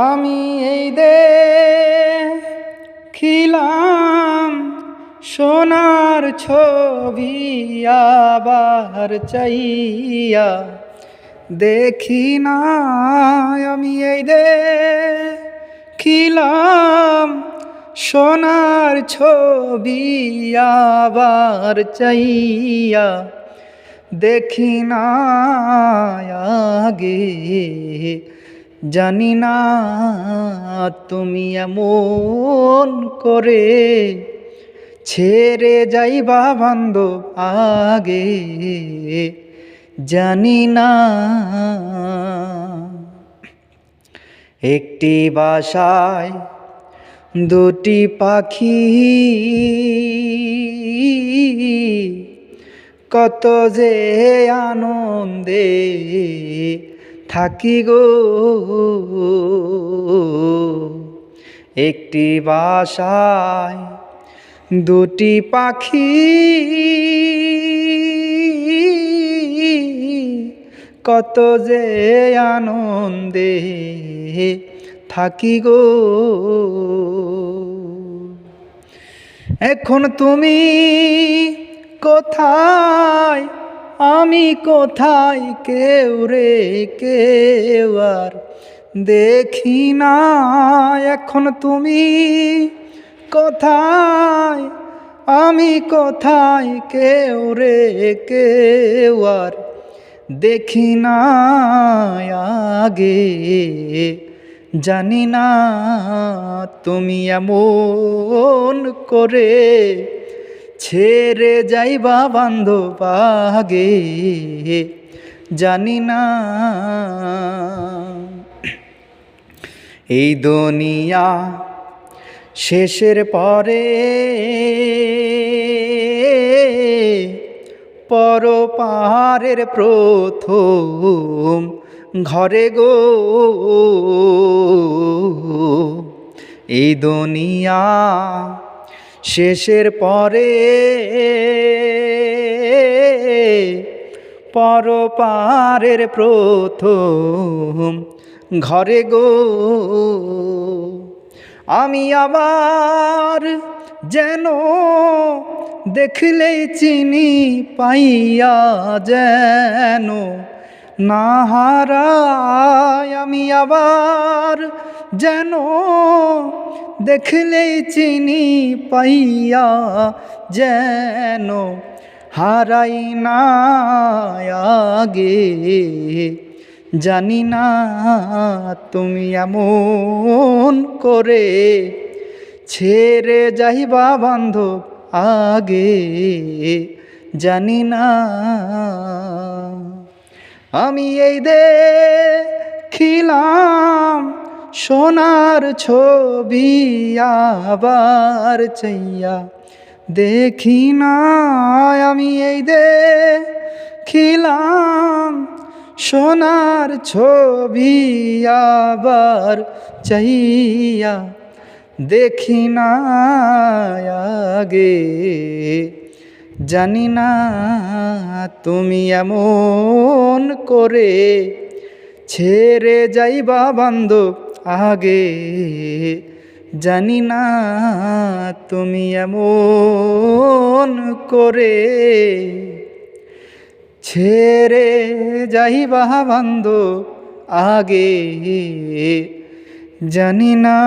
আমি এই দে খিলাম সোনার ছবি আবার চাইয়া। দেখি না আমি এই দে খিলাম সোনার ছবি আবার চাইয়া। দেখি না আগে জানি না তুমি এমন করে ছেড়ে যাইবা বান্ধব আগে, জানি না। একটি বাসায় দুটি পাখি, কত যে আনন্দে থাকি গো। একটি বাসায় দুটি পাখি। কত যে আনন্দে থাকি গো। এখন তুমি কোথায়? আমি কোথায় কেউ রে কেউ আর দেখি না। এখন তুমি কোথায়? আমি কোথায় কেউ রে কেউ আর দেখি না আগে। জানি না তুমি এমন করে ছেড়ে যাইবা বান্ধব আগে জানি না। এই দুনিয়া শেষের পরে পর পাহাড়ের প্রথম ঘরে গো। এই দুনিয়া শেষের পরে পর পাহাড়ের প্রথম ঘরে গো। আমি আবার যেন দেখলেই চিনি পাইয়া যেন না হারাই আমি আবার যেন দেখলেই চিনি পাইয়া যেন হারাই না আগে। জানি না তুমি এমন করে ছেড়ে যাইবা বান্ধব আগে। জানি না আমি এই দে খিলাম সোনার ছবি আবার চাইয়া দেখি না, আমি এই দে খিলাম সোনার ছবি আবার চাইয়া দেখি না আগে। জানি না তুমি এমন করে ছেড়ে যাইবা বান্ধব আগে। জানি না তুমি এমন করে ছেড়ে যাইবা বান্ধ আগে। জানি না